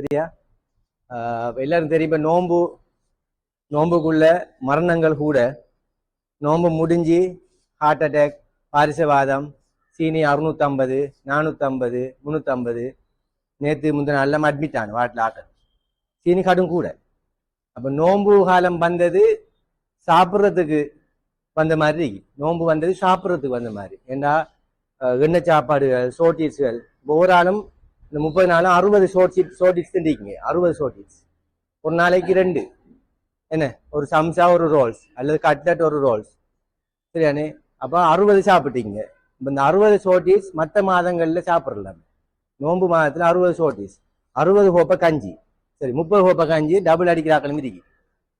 சரியா? ஆஹ் எல்லாரும் தெரியும்? இப்போ நோன்பு நோன்புக்குள்ள மரணங்கள் கூட நோன்பு முடிஞ்சு ஹார்ட் அட்டாக் பாரிசவாதம் சீனி அறுநூத்தம்பது நானூற்றம்பது முந்நூற்றம்பது நேற்று முந்தின நாள்லாம் அட்மிட் ஆன வாட்டில் ஆட்டம் சீனி கடும் கூட. அப்போ நோம்பு காலம் வந்தது சாப்பிட்றதுக்கு வந்த மாதிரி நோம்பு நோன்பு வந்தது சாப்பிட்றதுக்கு வந்த மாதிரி. ஏண்டா எண்ணெய் சாப்பாடுகள் சோட்டிஸ்கள் ஒவ்வொரு ஆளும் இந்த முப்பது நாளும் அறுபது ஷோர்ட் ஷோட்டிஸ் திண்டிக்குங்க அறுபது ஷோட்டிஸ் ஒரு நாளைக்கு ரெண்டு. என்ன? ஒரு சம்சா ஒரு ரோல்ஸ் அல்லது கட்லட் ஒரு ரோல்ஸ் சரியானே? அப்போ அறுபது சாப்பிட்டீங்க. இப்போ இந்த அறுபது ஷோட்டிஸ் மற்ற மாதங்களில் சாப்பிடலாம் நோன்பு மாதத்தில் அறுபது ஷோட்டிஸ் அறுபது கோப்பை கஞ்சி. சரி முப்பது ஹோப்பை கஞ்சி டபுள் அடிக்கிறாக்கள் மிதிக்கு.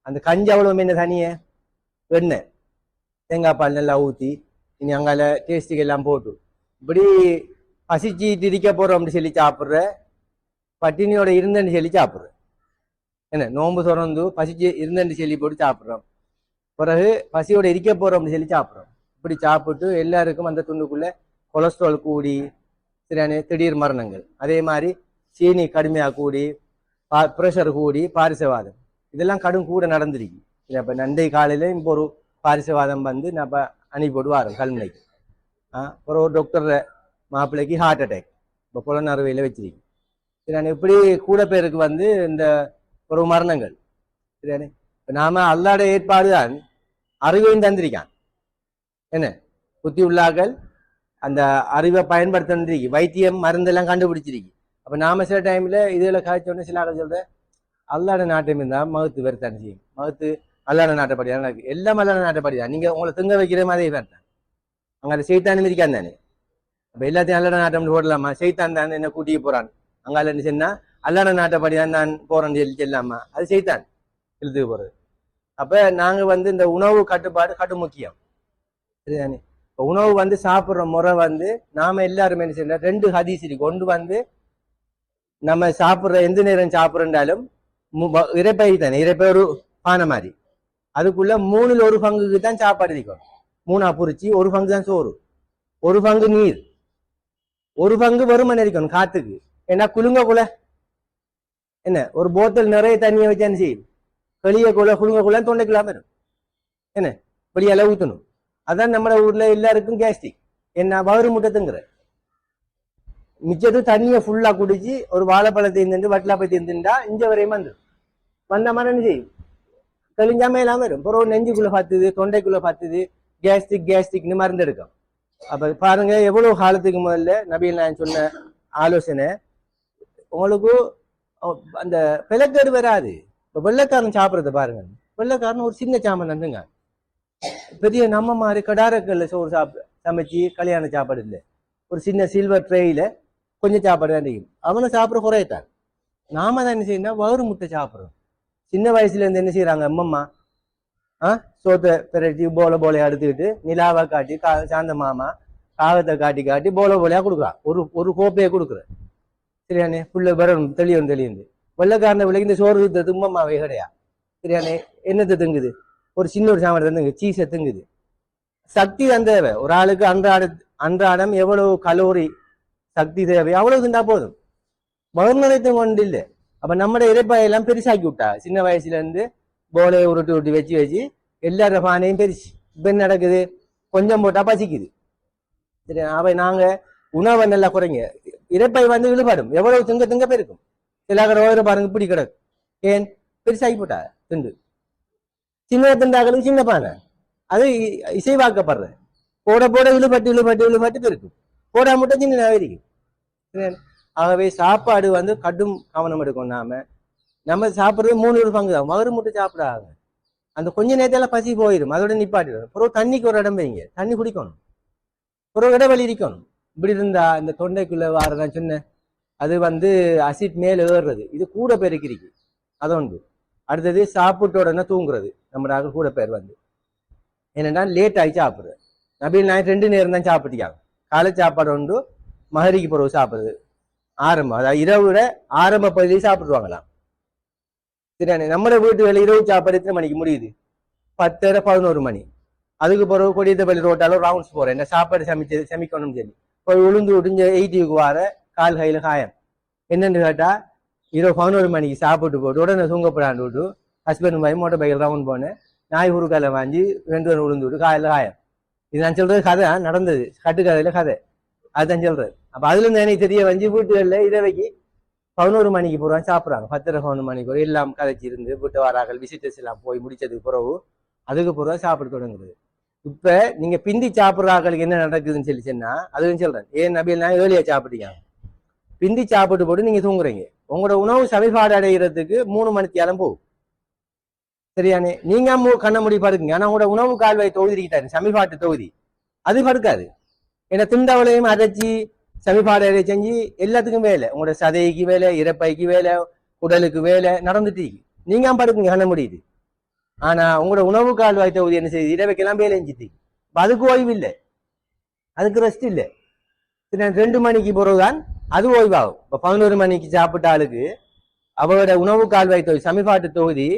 அந்த கஞ்சி அவ்வளோ என்ன தனியே? வெண்ணெய். தேங்காய் பால் நல்லா ஊற்றி இனி அங்கால டேஸ்ட்டுக்கு எல்லாம் போட்டு. இப்படி பசிச்சு திரிக்க போகிறோம் அப்படி சொல்லி சாப்பிட்ற பட்டினியோட இருந்தேன்னு சொல்லி சாப்பிட்ற. என்ன நோன்பு திறந்து பசிச்சு இருந்தேன்னு சொல்லி போட்டு சாப்பிட்றோம். பிறகு பசியோட இருக்க போகிறோம் அப்படி சொல்லி சாப்பிட்றோம். இப்படி சாப்பிட்டு எல்லாருக்கும் அந்த துண்டுக்குள்ளே கொலஸ்ட்ரால் கூடி சரியான திடீர் மரணங்கள். அதே மாதிரி சீனி கடுமையாக கூடி பா ப்ரெஷர் கூடி பாரிசவாதம். இதெல்லாம் கடும் கூட நடந்திருக்கு. இப்போ நண்டை காலையில் இப்போ ஒரு பாரிசவாதம் வந்து நம்ம அனுப்பி போட்டு கல்முனைக்கு. அப்புறம் ஒரு டாக்டர் மாப்பிள்ளைக்கு ஹார்ட் அட்டாக் இப்போ புலனறுவையில் வச்சிருக்கு சரியான இப்படி கூட பேருக்கு வந்து இந்த ஒரு மரணங்கள். சரியானே இப்போ நாம அல்லாட ஏற்பாடு தான் அறிவையும் தந்திருக்கான். என்ன? புத்தி உள்ளாக்கள் அந்த அறிவை பயன்படுத்திருக்கு வைத்தியம் மருந்தெல்லாம் கண்டுபிடிச்சிருக்கு. அப்போ நாம சில டைம்ல இதில் காய்ச்சோடனே சில ஆக்கள் சொல்கிற அல்லாட நாட்டம் இருந்தால் மகத்து வெறுத்தான் செய்யும். மகத்து அல்லாட நாட்டப்படி தான் எல்லாம் அல்லாட நாட்டப்படி தான் நீங்கள் உங்களை திங்க வைக்கிற மாதிரி வேண்டாம் அங்கே அதை செய்தான் இருக்கான் தானே. அப்போ எல்லாத்தையும் அல்லட நாட்டம் போடலாமா? செய்தான் தான் என்ன கூட்டிட்டு போறான். அங்கால என்ன சொன்னா அல்லட நாட்டப்படி தான் நான் போகிறேன்னு சொல்லி செல்லாமா? அது செய்தான் இழுத்துக்கு போறது. அப்ப நாங்க வந்து இந்த உணவு கட்டுப்பாடு கட்டு முக்கியம். சரிதானே? இப்போ உணவு வந்து சாப்பிட்ற முறை வந்து நாம எல்லாருமே என்ன செய்யணும் ரெண்டு ஹதீஸ் இருக்கு. ஒன்று வந்து நம்ம சாப்பிட்ற எந்த நேரம் சாப்பிட்றாலும் இறைப்பை தானே? இறைப்பை ஒரு பானை மாதிரி. அதுக்குள்ள மூணுல ஒரு பங்குக்கு தான் சாப்பாடு இருக்கும். மூணா பொரிச்சு ஒரு பங்கு தான் சோறு. ஒரு பங்கு நீர். ஒரு பங்கு வெறுமனை இருக்கணும் காத்துக்கு. ஏன்னா குலுங்க குல. என்ன? ஒரு போத்தல் நிறைய தண்ணியை வச்சு செய்யும்? வெளிய குல குலுங்க குல தொண்டைக்குள்ள வரும். என்ன? வெளியால ஊத்தணும். அதான் நம்ம ஊர்ல எல்லாருக்கும் கேஸ்டிக். என்ன? வயிறு முட்டத்துங்கிற. மிச்சத்து தண்ணியை ஃபுல்லா குடிச்சு ஒரு வாழைப்பழத்தை இருந்துட்டு வட்டலாப்பை இருந்துட்டா இஞ்ச வரையும் வந்துடும் வந்த மாதிரி என்ன செய்யும்? தெளிஞ்சாமே இல்லாம வரும். பிறகு நெஞ்சுக்குள்ள பார்த்துது தொண்டைக்குள்ள பார்த்துது கேஸ்டிக் கேஸ்டிக்னு மருந்து எடுக்கும். அப்ப பாருங்க எவ்வளவு காலத்துக்கு முதல்ல நபிகள் நான் சொன்ன ஆலோசனை? உங்களுக்கு அந்த பிளக்கேடு வராது. இப்போ வெள்ளைக்காரன் சாப்பிட்றத பாருங்க. வெள்ளைக்காரன் ஒரு சின்ன சாமான் வந்துங்க பெரிய நம்ம மாதிரி கடாரக்கல்ல சோறு சாப்பிட சமைச்சு கல்யாண சாப்பாடு இல்லை. ஒரு சின்ன சில்வர் ட்ரேயில கொஞ்சம் சாப்பாடு தான் இருக்கும் அவனை சாப்பிட குறையத்தான். நாம தான் என்ன செய்யணும் வயிறு முட்டை சாப்பிட்றோம். சின்ன வயசுல இருந்து என்ன செய்யறாங்க அம்மம்மா சோத்தை பிரட்டி போல போலையா எடுத்துக்கிட்டு நிலாவை காட்டி கா சாந்த மாமா காகத்தை காட்டி காட்டி போல போலையா கொடுக்குறான் ஒரு ஒரு கோப்பையை கொடுக்குற சரியானே புள்ள வரணும் தெளியும் தெளியுது வெள்ளக்காரன விலைக்கு இந்த சோறு வித்த கிடையா சரியானே என்னத்தை திங்குது ஒரு சின்ன ஒரு சாமான் தந்துங்க சீஸை திங்குது சக்தி தான் தேவை ஒரு ஆளுக்கு அன்றாட அன்றாடம் எவ்வளவு கலோரி சக்தி தேவை அவ்வளவு திண்டா போதும் வகுநரைத்தும் கொண்டு இல்லை அப்ப நம்ம இறைப்பாயெல்லாம் பெருசாக்கி விட்டா சின்ன வயசுல இருந்து போலையை உருட்டி உருட்டி வச்சு வச்சு எல்லாரோட பானையும் பெருசு இப்போ என்ன நடக்குது? கொஞ்சம் போட்டால் பசிக்குது. சரி அவை நாங்கள் உணவை நல்லா குறைங்க. இறைப்பை வந்து விழுபடும் எவ்வளவு திங்க திங்க பெருக்கும். சில கடை பாருங்க இப்படி கிடக்கு. ஏன்? பெருசாகி போட்டா திண்டு. சின்ன திண்டாக்களுக்கு சின்ன பானை. அது இசைவாக்கப்படுற. போட போட இழுபட்டு இழுபட்டு இழுபட்டு பெருக்கும். போடா மட்டும் சின்ன இருக்கும் ஆகவே சாப்பாடு வந்து கடும் கவனம் எடுக்கும் நாம. நம்ம சாப்பிட்றது மூணு ஒரு பங்கு தான். மகரு மட்டும் சாப்பிடாங்க அந்த கொஞ்ச நேரத்தில் பசி போயிடும் அதோட நிப்பாட்டிடும் பிறகு தண்ணிக்கு ஒரு இடம் வைங்க. தண்ணி குடிக்கணும். பிறகு இடைவெளி இருக்கணும் இப்படி இருந்தா இந்த தொண்டைக்குள்ளே வார நான் சொன்னேன் அது வந்து அசிட் மேலே ஏறுறது. இது கூட பெருக்கிருக்கு அது உண்டு. அடுத்தது சாப்பிட்ட உடனே தூங்குறது. நம்ம கூட பேர் வந்து. என்னென்னா லேட் ஆகி சாப்பிடுறது. நபீல் நான் ரெண்டு நேரம் தான் சாப்பிட்டியாங்க காலை சாப்பாடு உண்டு. மகரிக்கு பிறகு சாப்பிட்றது. ஆரம்பம். அதாவது இரவு விட ஆரம்ப பகுதியில் சாப்பிடுவாங்களாம் சரியானே நம்ம வேலை இரவு சாப்பாடு எத்தனை மணிக்கு முடியுது? பத்தரை பதினோரு மணி. அதுக்கு பிறகு கொடியத்த பள்ளி ரோட்டாலும் ரவுண்ட்ஸ் போறேன். என்ன சாப்பாடு சமைச்சு சமைக்கணும்னு சொல்லி. போய் உளுந்து விடுஞ்ச எயிட்டிக்கு வார கால் கையில் காயம். என்னன்னு கேட்டா இரவு பதினோரு மணிக்கு சாப்பிட்டு போட்டு உடனே தூங்கப்படாண்டு விட்டு ஹஸ்பண்ட் போய் மோட்டர் பைக்கில் ரவுண்ட் போனேன். நாய் உருக்கால வாங்கி ரெண்டு பேரும் உளுந்து விட்டு காலையில் காயம். இது நான் சொல்றது கதை. நடந்தது. கட்டுக்கதையில கதை. அதுதான் சொல்றது. அப்ப அதுல இருந்து எனக்கு தெரிய வந்து வீட்டுகளில் இரவைக்கு பதினோரு மணிக்கு போடுவாங்க சாப்பிட்றாங்க. பத்தரை பதினொரு மணிக்கு ஒரு எல்லாம் கதைச்சி இருந்து வீட்டு வாராக்கள் விசிட்டர்ஸ் எல்லாம் போய் முடிச்சதுக்கு பிறகு அதுக்கு பிறகு சாப்பிட தொடங்குது. இப்ப நீங்க பிந்தி சாப்பிட்றாக்களுக்கு என்ன நடக்குதுன்னு சொல்லி சொன்னால் அதுவும் சொல்றேன். ஏன் நபியல் நான் ஏர்லியா சாப்பிட்டீங்க? பிந்தி சாப்பிட்டு போட்டு நீங்க தூங்குறீங்க. உங்களோட உணவு சமிபாடு அடைகிறதுக்கு மூணு மணிக்கு போகும். சரியானே? நீங்க மூ கண்ண முடி படுக்குங்க. ஆனா உங்களோட உணவு கால்வாய் தொகுதி இருக்கிட்டாரு சமிபாட்டு தொகுதி. அது படுக்காது. ஏன்னா திண்டவளையும் அரைச்சி சமிபாடு செஞ்சு எல்லாத்துக்கும் வேலை. உங்களோட சதைக்கு வேலை இறப்பைக்கு வேலை உடலுக்கு வேலை நடந்துட்டு இருக்கு. நீங்க படுக்குங்க காண முடியுது ஆனா உங்களோட உணவு கால்வாய் தொகுதி என்ன செய்யுது? இரவைக்கெல்லாம் வேலை செஞ்சுட்டு இருக்கு. அதுக்கு ஓய்வு இல்லை. அதுக்கு ரெஸ்ட் இல்லை. ரெண்டு மணிக்கு பிறகுதான் அது ஓய்வாகும். இப்போ பதினோரு மணிக்கு சாப்பிட்ட ஆளுக்கு அவரோட உணவு கால்வாய் தொகுதி சமிபாட்டு தொகுதி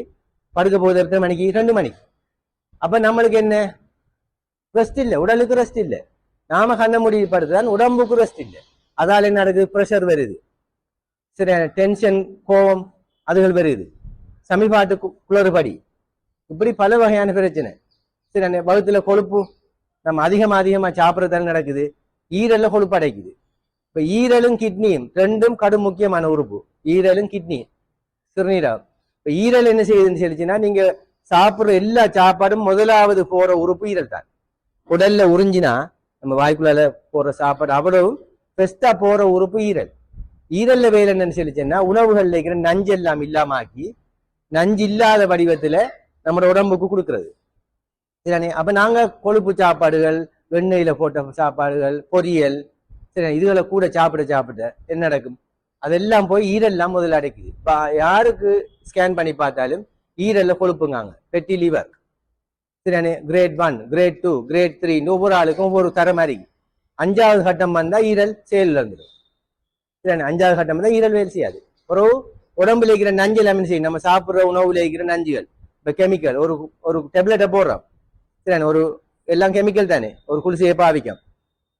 படுக்க போகுது எத்தனை மணிக்கு? ரெண்டு மணிக்கு. அப்ப நம்மளுக்கு என்ன? ரெஸ்ட் இல்லை. உடலுக்கு ரெஸ்ட் இல்லை. நாம கண்ண முடிவு படுத்துதான் உடம்புக்கு ரெஸ்ட் இல்லை. அதால் என்ன நடக்குது? ப்ரெஷர் வருது. சரி டென்ஷன் கோபம் அதுகள் வருது. சமிபாட்டு குளறுபடி. இப்படி பல வகையான பிரச்சனை. சரி அந்த வகுத்துல கொழுப்பு நம்ம அதிகமாக அதிகமாக சாப்பிட்றதால நடக்குது. ஈரல்ல கொழுப்பு அடைக்குது. இப்போ ஈரலும் கிட்னியும் ரெண்டும் கடும் முக்கியமான உறுப்பு. ஈரலும் கிட்னி சிறுநீரகம். இப்போ ஈரல் என்ன செய்யுதுன்னு சொல்லிச்சுன்னா நீங்க சாப்பிட்ற எல்லா சாப்பாடும் முதலாவது போற உறுப்பு ஈரல் தான் உடல்ல உறிஞ்சினா நம்ம வாய்க்குள்ளால போற சாப்பாடு அவ்வளவு பெஸ்டா போற உறுப்பு ஈரல். ஈரல்ல வேலை என்னன்னு சொல்லிச்சுன்னா உணவுகள்ல இருக்கிற நஞ்சு எல்லாம் இல்லாம ஆக்கி நஞ்சு இல்லாத வடிவத்துல நம்ம உடம்புக்கு கொடுக்கறது. சரிதானே அப்ப நாங்க கொழுப்பு சாப்பாடுகள் வெண்ணெயில போட்ட சாப்பாடுகள் பொரியல் சரி இதுகளை கூட சாப்பிட சாப்பிட என்ன நடக்கும்? அதெல்லாம் போய் ஈரெல்லாம் முதல்ல அடைக்குது. இப்ப யாருக்கு ஸ்கேன் பண்ணி பார்த்தாலும் ஈரல்ல கொழுப்புங்காங்க. Fatty liver திறனே grade one grade two grade three ஒவ்வொரு ஆளுக்கும் ஒவ்வொரு தர மாதிரி. அஞ்சாவது கட்டம் வந்தா ஈரல் செயலில் இருந்துடும் திறனே அஞ்சாவது கட்டம் வந்தா ஈரல் வேலை செய்யாது. ஒரு உடம்புல இருக்கிற நஞ்சு எல்லாமே செய்யும் நம்ம சாப்பிட்ற உணவுல இருக்கிற நஞ்சுகள். இப்போ கெமிக்கல் ஒரு ஒரு டெப்லெட்டை போடுறோம். திறன் ஒரு எல்லாம் கெமிக்கல் தானே. ஒரு குளிசையை பாவிக்கும்.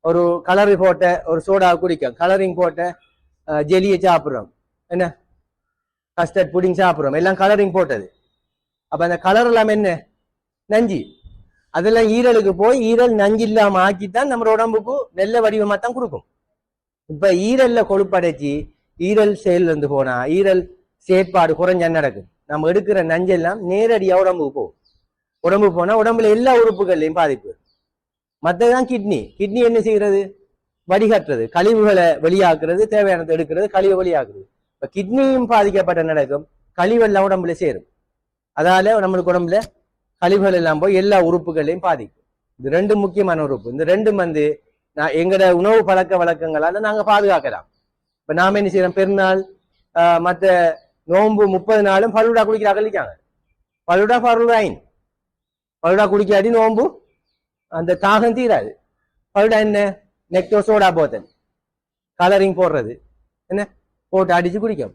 ஒரு கலர் போட்ட ஒரு சோடா குடிக்கும். கலரிங் போட்ட ஜெலியை சாப்பிட்றோம். என்ன? கஸ்டர்ட் புடிங் சாப்பிடுறோம். எல்லாம் கலரிங் போட்டது. அப்ப அந்த கலர் எல்லாம் என்ன? நஞ்சு. அதெல்லாம் ஈரலுக்கு போய் ஈரல் நஞ்சு இல்லாம ஆக்கித்தான் நம்ம உடம்புக்கு நெல்ல வடிவமா தான் கொடுக்கும். இப்ப ஈரல்ல கொழுப்படைச்சி ஈரல் செயல் இருந்து போனா ஈரல் செயற்பாடு குறைஞ்ச நடக்கும் நம்ம எடுக்கிற நஞ்செல்லாம் நேரடியா உடம்புக்கு போகும். உடம்பு போனா உடம்புல எல்லா உறுப்புகள்லையும் பாதிப்பு. மற்றதான் கிட்னி கிட்னி என்ன செய்கிறது வடிகட்டுறது. கழிவுகளை வெளியாக்குறது தேவையானதை எடுக்கிறது கழிவு வெளியாக்குறது. இப்ப கிட்னியும் பாதிக்கப்பட்ட நடக்கும். கழிவெல்லாம் உடம்புல சேரும். அதால நம்மளுக்கு உடம்புல கழிவுகள் எல்லாம் போய் எல்லா உறுப்புகளையும் பாதிக்கும். இது ரெண்டு முக்கியமான உறுப்பு. இந்த ரெண்டும் வந்து நான் எங்களோட உணவு பழக்க வழக்கங்களால நாங்க பாதுகாக்கலாம். இப்ப நாம என்ன செய்யறோம்? பெருநாள் மற்ற மத்த நோன்பு முப்பது நாளும் பலுடா குளிக்கிற அகலிக்காங்க பலுடா பருளாயின் பலுடா குடிக்காட்டி நோன்பு அந்த தாகம் தீராது. பலுடா என்ன? நெக்டோ சோடா போத்தல். கலரிங் போடுறது. என்ன? போட்டு அடிச்சு குடிக்கும்.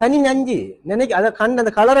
தனி நஞ்சு. நினைக்க அதை கண் அந்த கலரை